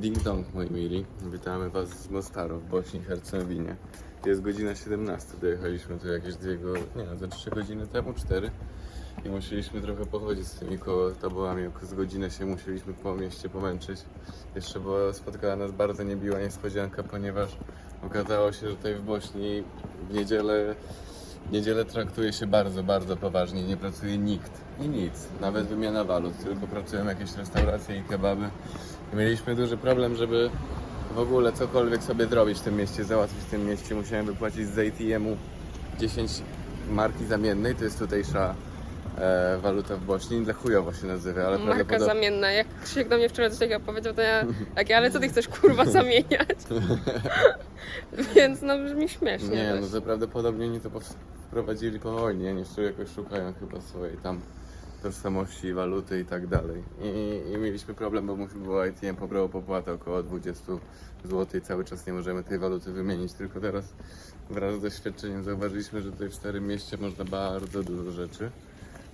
Ding dong, moi mili. Witamy Was z Mostaru w Bośni i Hercegowinie. Jest godzina 17. Dojechaliśmy tu jakieś dwie go... nie no, ze 3 godziny temu, 4. I musieliśmy trochę pochodzić z tymi koło tabołami. Z godzinę się musieliśmy po mieście pomęczyć. Jeszcze była spotkała nas bardzo niebiła niespodzianka, ponieważ okazało się, że tutaj w Bośni w niedzielę niedzielę traktuje się bardzo, bardzo poważnie. Nie pracuje nikt i nic. Nawet wymiana walut. Tylko pracują jakieś restauracje i kebaby. Mieliśmy duży problem, żeby w ogóle cokolwiek sobie zrobić w tym mieście, załatwić w tym mieście. Musiałem wypłacić z ATM-u 10 marki zamiennej. To jest tutejsza e, waluta w Bośni. Dla chujowo się nazywa, ale Marka prawdopodobnie... zamienna. Jak Krzysiek do mnie wczoraj coś takiego powiedział, to ja takie, ale co ty chcesz kurwa zamieniać? Więc no brzmi śmiesznie. Nie, no dość. to prawdopodobnie oni to wprowadzili po wojnie, nie jakoś szukają chyba swojej tam tożsamości, waluty i tak dalej. I, i mieliśmy problem, bo było ITM pobrało popłatę około 20 zł i cały czas nie możemy tej waluty wymienić, tylko teraz wraz z doświadczeniem zauważyliśmy, że tutaj w Starym Mieście można bardzo dużo rzeczy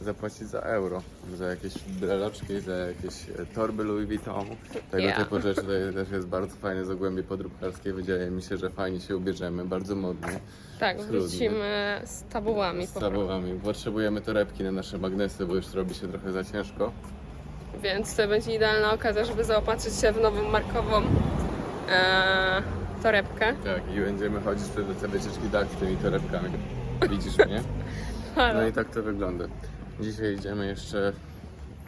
zapłacić za euro, za jakieś breloczki, za jakieś e, torby Louis Vuitton. Tego Yeah. typu rzeczy też jest bardzo fajne zagłębie podróbkarskie. Wydaje mi się, że fajnie się ubierzemy, bardzo modnie. Tak, Schludnie. wrócimy z tabułami Z tabułami. Potrzebujemy torebki na nasze magnesy, bo już robi się trochę za ciężko. Więc to będzie idealna okazja, żeby zaopatrzyć się w nową markową e, torebkę. Tak, i będziemy chodzić wtedy te wycieczki tak z tymi torebkami. Widzisz mnie? No i tak to wygląda. Dzisiaj idziemy jeszcze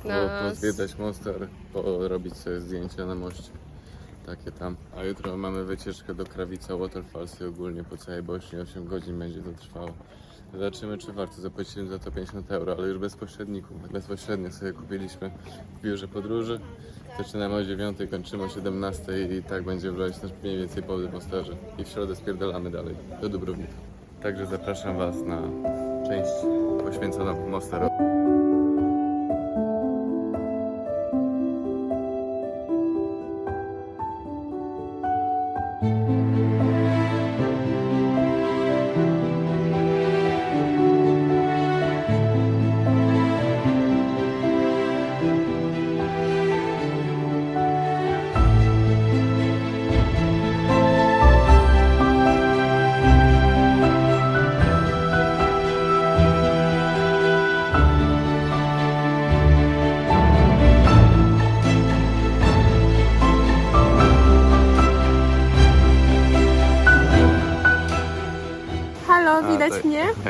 po, Na- pozwiedzać Mostar, porobić sobie zdjęcia na moście. Takie tam. A jutro mamy wycieczkę do Krawica Waterfalls i ogólnie po całej Bośni 8 godzin będzie to trwało. Zobaczymy czy warto. Zapłaciłem za to 50 euro, ale już bez pośredników. Bezpośrednio sobie kupiliśmy w biurze podróży. Zaczynamy o 9, kończymy o 17 i tak będzie wyglądać nasz mniej więcej w Mostarze. I w środę spierdalamy dalej do Dubrownika. Także zapraszam Was na część poświęconą Mostarowi.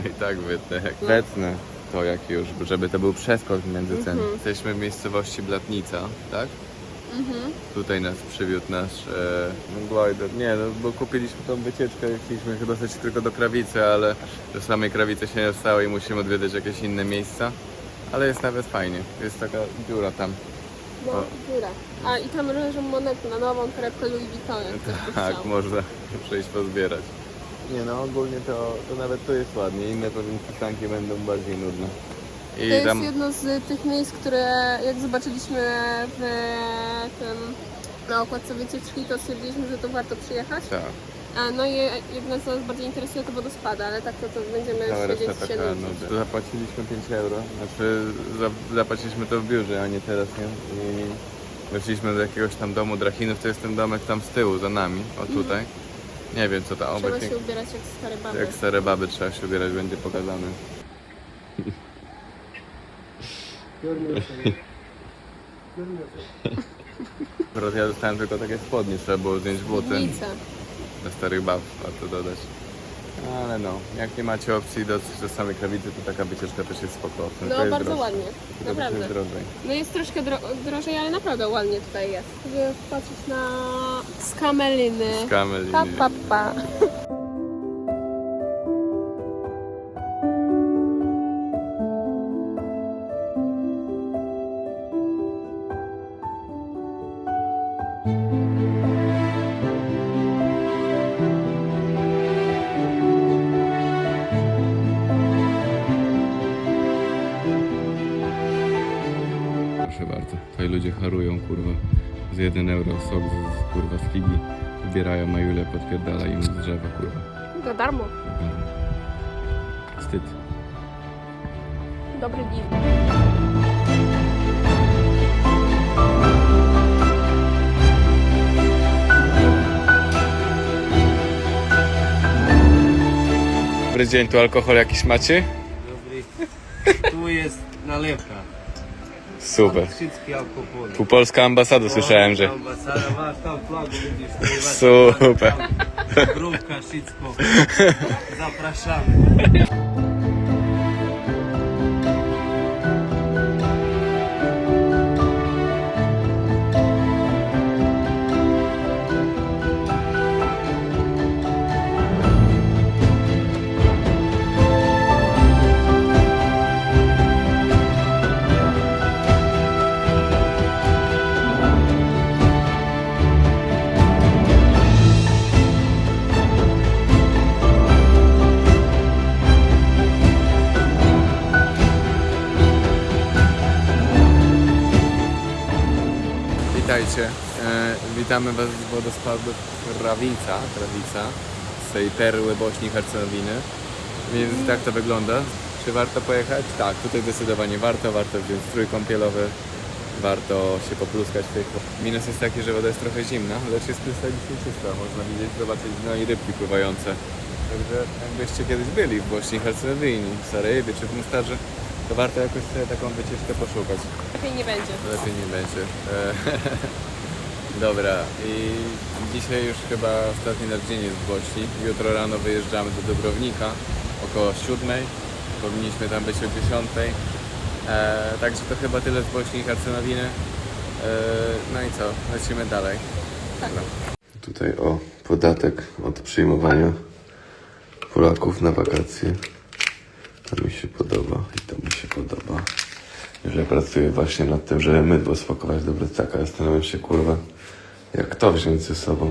I tak wytnę. Jak wetnę to jak już, żeby to był przeskok między cen. Jesteśmy w miejscowości Blatnica, tak? Tutaj nas przywiódł nasz e, Glojder. Nie, no bo kupiliśmy tą wycieczkę, chcieliśmy chyba dostać tylko do Krawicy, ale do samej Krawicy się nie dostało i musimy odwiedzać jakieś inne miejsca. Ale jest nawet fajnie. Jest taka dziura tam. No, O. góra. A i tam leżą monety na nową torebkę Louis Vuitton, Tak, można przejść pozbierać. Nie no, ogólnie to, to nawet tu jest ładnie. Inne pewnie przystanki będą bardziej nudne. To I jest tam... jedno z tych miejsc, które jak zobaczyliśmy w tym na okładce wycieczki, to stwierdziliśmy, że to warto przyjechać. Tak. A, no i jedna z nas bardziej interesuje to wodospady, ale tak to, to będziemy Cała reszta siedzieć się taka, nudzić. no, zapłaciliśmy 5 euro, znaczy za, zapłaciliśmy to w biurze, a nie teraz, nie? I weszliśmy do jakiegoś tam domu Drachinów, to jest ten domek tam z tyłu, za nami, o tutaj. Nie wiem co tam. Trzeba obok się ubierać jak stare baby. jak stare baby trzeba się ubierać, będzie pokazane. Akurat ja dostałem tylko takie spodnie, trzeba było zdjąć buty dla starych bab, warto dodać. Ale no, jak nie macie opcji do, do samej krawicy, to taka wycieczka też jest spoko. Tylko No jest bardzo drożej. ładnie, Tylko naprawdę. jest drożej. No jest troszkę dro drożej, ale naprawdę ładnie tutaj jest. Sobie patrzeć na skameliny. Skamy Pa, pa, pa. harują kurwa z 1 euro sok z, z kurwa z figi. Wybierają majule, podpierdala im z drzewa kurwa. Za darmo. Wstyd. Dobry deal. dobry dzień, tu alkohol jakiś macie? Dobry. Tu jest nalewka. Super. Wszystkie alkohole. Tu polska ambasada słyszałem, że. Ambasada, masz tam flagę, będziesz śpiewać. Super. Grupka, wszystko. Zapraszamy. Witamy Was z wodospadu Krawica, Krawica z tej perły Bośni i Hercegowiny. Więc tak to wygląda. Czy warto pojechać? Tak, tutaj zdecydowanie warto. Warto wziąć strój kąpielowy. Warto się popluskać w tej Minus jest taki, że woda jest trochę zimna, lecz jest krystalicznie czysta. Można widzieć, zobaczyć no i rybki pływające. Także jakbyście kiedyś byli w Bośni i Hercegowinie, w Sarajewie czy w Mustarze, to warto jakoś sobie taką wycieczkę poszukać. Lepiej nie będzie. Lepiej nie będzie. E, Dobra, i dzisiaj już chyba ostatni nasz dzień jest w Bośni. Jutro rano wyjeżdżamy do Dubrownika około 7. Powinniśmy tam być o 10. E, także to chyba tyle z Bośni i Hercegowiny. E, no i co, lecimy dalej. Tak. Tutaj o podatek od przyjmowania Polaków na wakacje. To mi się podoba i to mi się podoba. Że pracuję właśnie nad tym, żeby mydło spakować do plecaka. Zastanawiam się, kurwa, jak to wziąć ze sobą.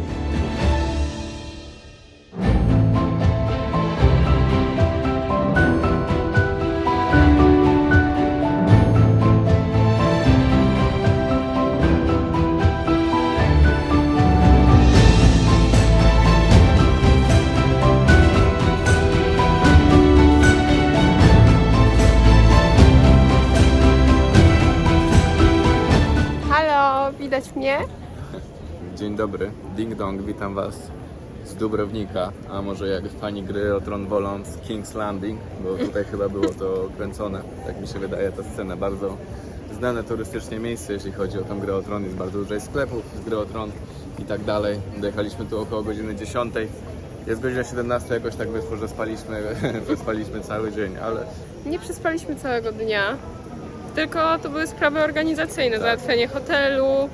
Halo, widać mnie? Dzień dobry, Ding Dong, witam Was z Dubrownika, a może jak fani gry o Tron wolą z King's Landing, bo tutaj chyba było to kręcone, tak mi się wydaje ta scena, bardzo znane turystycznie miejsce, jeśli chodzi o tą grę o Tron, jest bardzo dużo sklepów z gry o Tron i tak dalej. Dojechaliśmy tu około godziny 10. Jest godzina 17, jakoś tak wyszło, że spaliśmy, że spaliśmy cały dzień, ale Nie przespaliśmy całego dnia, tylko to były sprawy organizacyjne, załatwianie hotelu,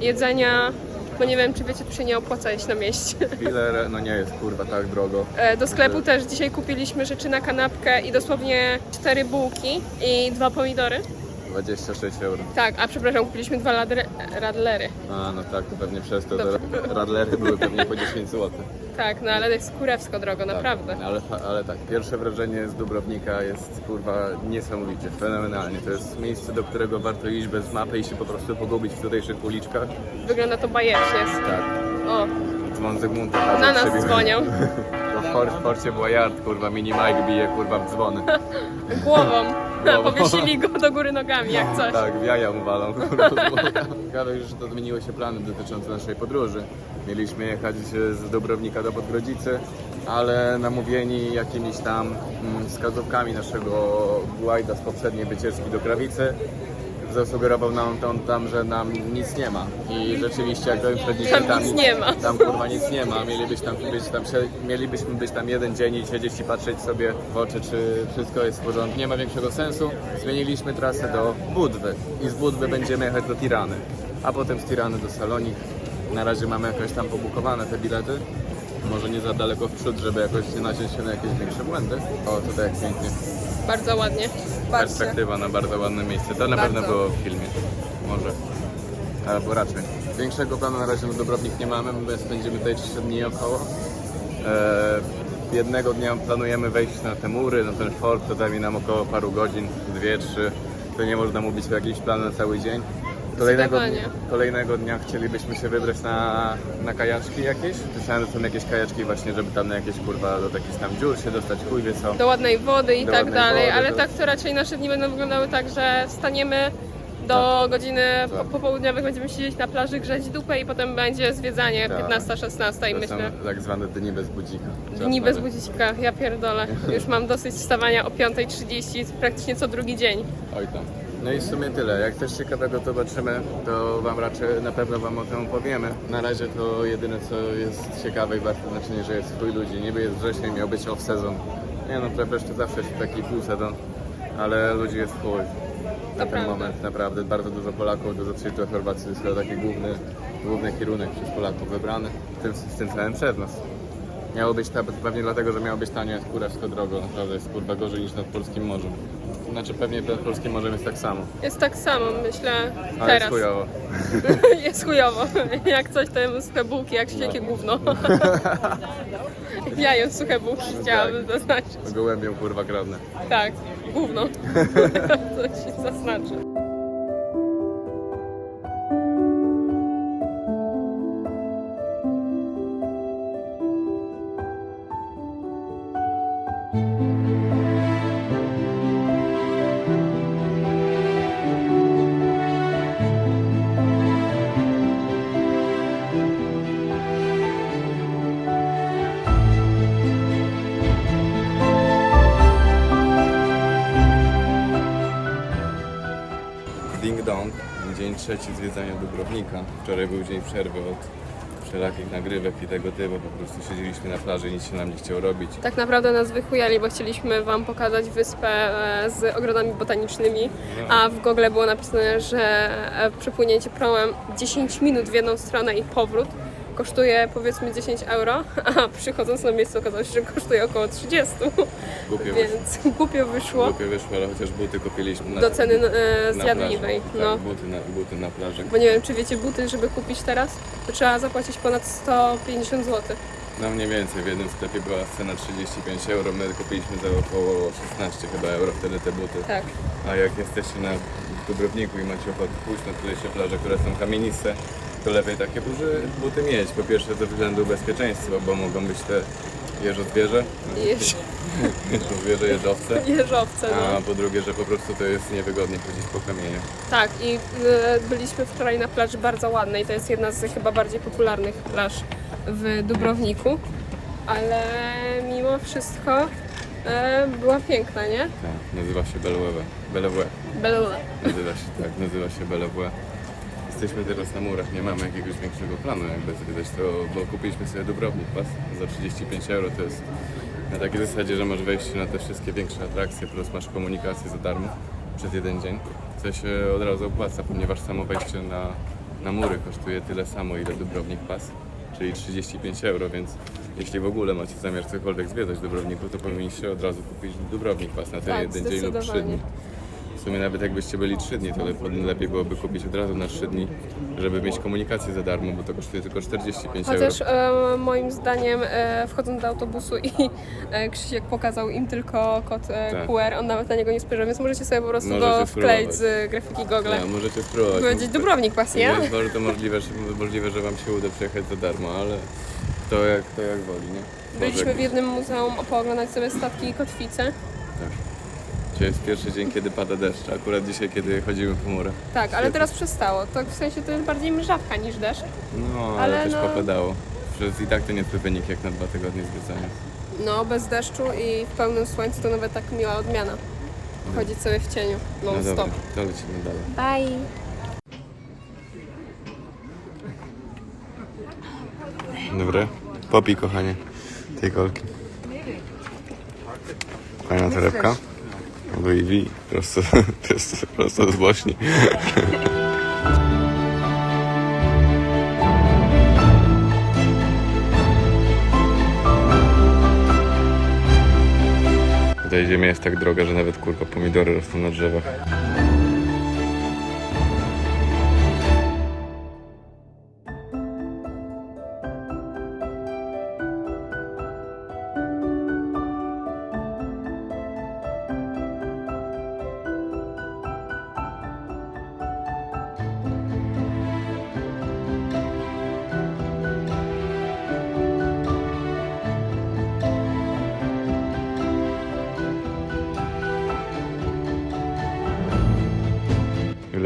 jedzenia, bo nie wiem, czy wiecie, tu się nie opłaca jeść na mieście. chwilę, no nie jest kurwa tak drogo. E, Do sklepu też dzisiaj kupiliśmy rzeczy na kanapkę i dosłownie cztery bułki i dwa pomidory. 26 euro. Tak, a przepraszam, kupiliśmy dwa ladre, radlery. A, no tak, to pewnie przez to, Dobrze. radlery były pewnie po 10 zł. Tak, no ale jest kurewsko drogo, naprawdę. Ale, ale tak, pierwsze wrażenie z Dubrownika jest kurwa niesamowicie, fenomenalnie. To jest miejsce, do którego warto iść bez mapy i się po prostu pogubić w tutejszych uliczkach. Wygląda to bajecznie. Tak, O, dzwon Zygmunta. na nas przebił. dzwonią. To w, por, w porcie była yard, kurwa, mini Mike bije kurwa w dzwony. Głową. Głową. Powiesili go do góry nogami, jak coś. Tak, w jaja mu walą. kurwa. Ciekawe, że to zmieniły się plany dotyczące naszej podróży. Mieliśmy jechać z Dubrownika do Podgrodzicy, ale namówieni jakimiś tam mm, wskazówkami naszego guajda z poprzedniej wycieczki do Krawicy, zasugerował nam on tam, że nam nic nie ma. I rzeczywiście jak byłem przed Tam nic nie ma. Tam kurwa nic nie ma. Mielibyśmy tam być tam, mielibyśmy być tam jeden dzień i siedzieć i patrzeć sobie w oczy, czy wszystko jest w porządku. Nie ma większego sensu. Zmieniliśmy trasę do Budwy i z Budwy będziemy jechać do Tirany, a potem z Tirany do Salonik. Na razie mamy jakoś tam pobukowane te bilety. Może nie za daleko w przód, żeby jakoś nie naciąć się na jakieś większe błędy. O, tutaj jak pięknie. Bardzo ładnie. Patrzcie. Perspektywa na bardzo ładne miejsce. To na Bardzo. pewno było w filmie. Może. Albo raczej. Większego planu na razie na Dubrownik nie mamy. My spędzimy tutaj 3 dni około. E, jednego dnia planujemy wejść na te mury, na ten fort. To zajmie nam około paru godzin, dwie, trzy. To nie można mówić o jakimś planie na cały dzień. Kolejnego, kolejnego dnia chcielibyśmy się wybrać na, na kajaczki jakieś. Słyszałem, że są jakieś kajaczki właśnie, żeby tam na jakieś kurwa do takich tam dziur się dostać, chuj wie co. Do ładnej wody i Do tak ładnej dalej, wody, ale to- tak to raczej nasze dni będą wyglądały tak, że staniemy Do godziny Tak. popołudniowych będziemy siedzieć na plaży, grzać dupę i potem będzie zwiedzanie Tak. 15-16 i To myślę... są tak zwane dni bez budzika. Dni bez budzika, ja pierdolę. Już mam dosyć wstawania o 5.30 praktycznie co drugi dzień. Oj tam. No i w sumie tyle. Jak coś ciekawego zobaczymy, to Wam raczej na pewno Wam o tym opowiemy. Na razie to jedyne co jest ciekawe i warte znaczenie, że jest swój ludzi. Niby jest wrzesień, miał być off-sezon. Nie no, prawie jeszcze zawsze jest taki pół-sezon, ale ludzi jest w chuj. Na ten moment naprawdę bardzo dużo Polaków, dużo przyjeżdża Chorwacji. To jest taki główny, główny kierunek przez Polaków wybrany, w tym, z tym samym przez nas. Miało być ta, pewnie dlatego, że miało być tanie jak kurewsko drogo. Naprawdę jest kurwa gorzej niż nad Polskim Morzem. Znaczy pewnie nad Polskim Morzem jest tak samo. Jest tak samo, myślę, Ale teraz. jest chujowo. jest chujowo. Jak coś, to jem suche bułki, jak się jakie gówno. ja jem suche bułki, chciałabym zaznaczyć. Gołębią kurwa kradnę. Tak, gówno. to się zaznaczy. Dzień trzeci zwiedzania Dubrownika. Wczoraj był dzień przerwy od wszelakich nagrywek i tego typu. Po prostu siedzieliśmy na plaży, nic się nam nie chciało robić. Tak naprawdę nas wychujali, bo chcieliśmy Wam pokazać wyspę e, z ogrodami botanicznymi, a w Google było napisane, że e, przepłynięcie promem 10 minut w jedną stronę i powrót kosztuje powiedzmy 10 euro, a przychodząc na miejsce okazało się, że kosztuje około 30, Głupio wyszło. więc głupio wyszło Głupio wyszło, ale chociaż buty kupiliśmy na, do ceny e, na zjadliwej. plaży. No. Tak, buty na, buty na plaży. Bo nie wiem, czy wiecie, buty, żeby kupić teraz, to trzeba zapłacić ponad 150 zł. No mniej więcej, w jednym sklepie była cena 35 euro, my kupiliśmy za około 16 chyba euro wtedy te buty. Tak. A jak jesteście na Dubrowniku i macie ochotę pójść na tutejsze plaże, które są kamieniste, to lepiej takie duże buty mieć. Po pierwsze ze względu bezpieczeństwa, bo mogą być te jeżozwierze, Jeż, jeżozwierze, jeżowce. jeżowce, no. A po drugie, że po prostu to jest niewygodnie chodzić po kamieniu. Tak, i e, byliśmy wczoraj na plaży bardzo ładnej. To jest jedna z chyba bardziej popularnych plaż w Dubrowniku. Ale mimo wszystko e, była piękna, nie? Tak, nazywa się. Bellevue. Bella. Nazywa się tak, nazywa się Bellevue. Jesteśmy teraz na murach, nie mamy jakiegoś większego planu jakby zwiedzać to, bo kupiliśmy sobie Dubrownik Pas za 35 euro, to jest na takiej zasadzie, że masz wejście na te wszystkie większe atrakcje, plus masz komunikację za darmo przez jeden dzień, co się od razu opłaca, ponieważ samo wejście na, na mury kosztuje tyle samo, ile Dubrownik Pas, czyli 35 euro, więc jeśli w ogóle macie zamiar cokolwiek zwiedzać w Dubrowniku, to powinniście od razu kupić Dubrownik Pas na ten Tak, jeden dzień lub 3 zdecydowanie. dni. Sumie nawet jakbyście byli 3 dni, to le- lepiej byłoby kupić od razu na 3 dni, żeby mieć komunikację za darmo, bo to kosztuje tylko 45 Chociaż euro. e, moim zdaniem e, wchodząc do autobusu i e, Krzysiek pokazał im tylko kod e, Tak. QR, on nawet na niego nie spojrzał, więc możecie sobie po prostu Możecie go wkleić spróbować. z grafiki Google. Nie, możecie spróbować. Powiedzieć Dubrownik pas, nie? Jest bardzo możliwe, że, możliwe, że wam się uda przejechać za darmo, ale to jak, to jak woli, nie? Może Byliśmy w jednym muzeum pooglądać sobie statki i kotwice. Dzisiaj jest pierwszy dzień, kiedy pada deszcz, akurat dzisiaj, kiedy chodzimy po murach. Tak, ale teraz przestało. To w sensie to jest bardziej mrzawka niż deszcz. No, ale, Ale też no- popadało. Przez i tak to nie wynik jak na dwa tygodnie zwiedzania. No, bez deszczu i w pełnym słońcu to nawet tak miła odmiana. Chodzić sobie w cieniu No non dobra, stop. to lecimy dalej. Bye! Dobra. Popij, kochanie, tej kolki. Fajna torebka. Louis V, prosto, prosto, prosto z Bośni. Tutaj ziemia jest tak droga, że nawet kurwa pomidory rosną na drzewach.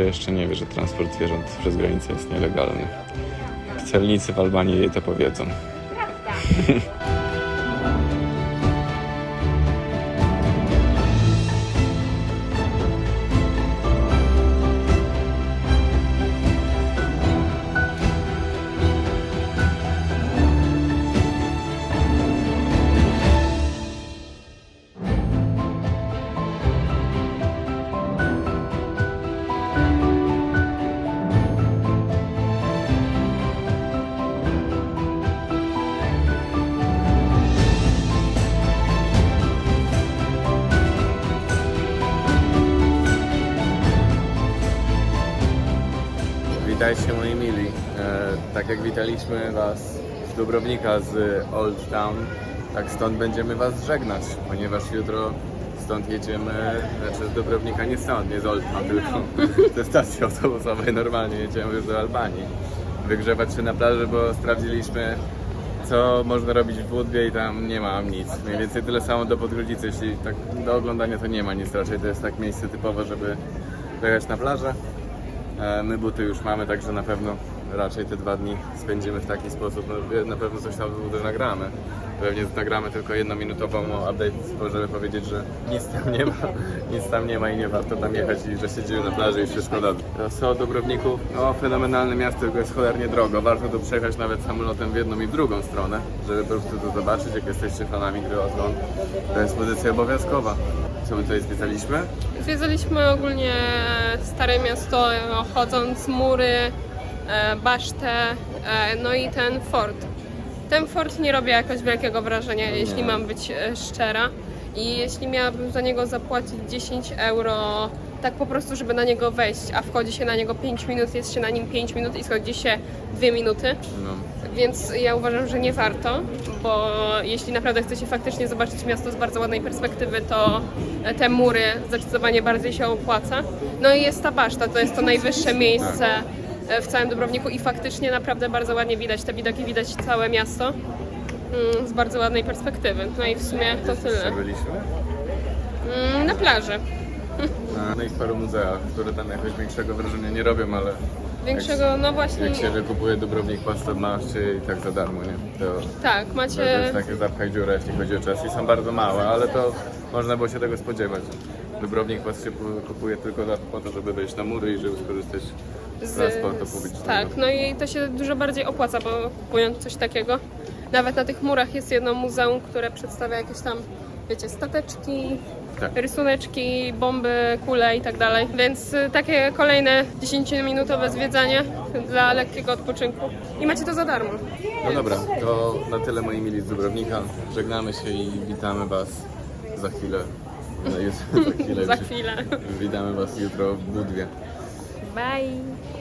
Jeszcze nie wie, że transport zwierząt przez granicę jest nielegalny. Celnicy w Albanii jej to powiedzą. Witajcie moi mili. E, tak jak witaliśmy Was z Dubrownika z Old Town, tak stąd będziemy Was żegnać, ponieważ jutro stąd jedziemy, znaczy z Dubrownika nie stąd, nie z Old Town, tylko ze stacji autobusowej normalnie jedziemy już do Albanii. Wygrzewać się na plaży, bo sprawdziliśmy co można robić w Budwie i tam nie ma nic. Mniej więcej tyle samo do Podgrudzicy, jeśli tak do oglądania to nie ma nic, raczej to jest tak miejsce typowe, żeby pojechać na plażę. E, My buty już mamy, także na pewno raczej te dwa dni spędzimy w taki sposób. No, na pewno coś tam nagramy. Pewnie nagramy tylko jednominutową update, żeby powiedzieć, że nic tam nie ma, nic tam nie ma i nie warto tam jechać i że siedzimy na plaży i wszystko dobrze. Co do Dubrowników, no fenomenalne miasto, tylko jest cholernie drogo. Warto tu przejechać nawet samolotem w jedną i w drugą stronę, żeby po prostu to zobaczyć, jak jesteście fanami gry Odlon. To jest pozycja obowiązkowa. Co my tutaj zwiedzaliśmy? Zwiedzaliśmy ogólnie Stare Miasto, chodząc mury, basztę, e, no i ten fort. Ten fort nie robi jakoś wielkiego wrażenia, jeśli mam być e, szczera. I jeśli miałabym za niego zapłacić 10 euro, tak po prostu, żeby na niego wejść, a wchodzi się na niego 5 minut, jest się na nim 5 minut i schodzi się 2 minuty, No. więc ja uważam, że nie warto, bo jeśli naprawdę chcecie faktycznie zobaczyć miasto z bardzo ładnej perspektywy, to te mury zdecydowanie bardziej się opłaca. No i jest ta baszta, to jest to najwyższe miejsce w całym Dubrowniku i faktycznie naprawdę bardzo ładnie widać te widoki, widać całe miasto mm, z bardzo ładnej perspektywy. No i w sumie to tyle. byliśmy? Mm, Na plaży. No i w paru muzeach, które tam jakoś większego wrażenia nie robią, ale Większego, no właśnie, jak się wykupuje Dubrownik Pas, to macie i tak za darmo, nie? To, tak, to macie... jest takie zapchaj dziurę, jeśli chodzi o czas i są bardzo małe, ale to można było się tego spodziewać. Dubrownik Pas się pu- kupuje tylko po to, żeby wejść na mury i żeby skorzystać z transportu publicznego. Tak, no i to się dużo bardziej opłaca, bo kupując coś takiego, nawet na tych murach jest jedno muzeum, które przedstawia jakieś tam, wiecie, stateczki, Tak. rysuneczki, bomby, kule i tak dalej. Więc y, takie kolejne 10-minutowe zwiedzanie dla lekkiego odpoczynku. I macie to za darmo. No dobra, to na tyle moi mili z Dubrownika. Żegnamy się i witamy Was za chwilę. No, jest, za chwilę. Za już- chwilę. Witamy Was jutro w Budwie. Bye!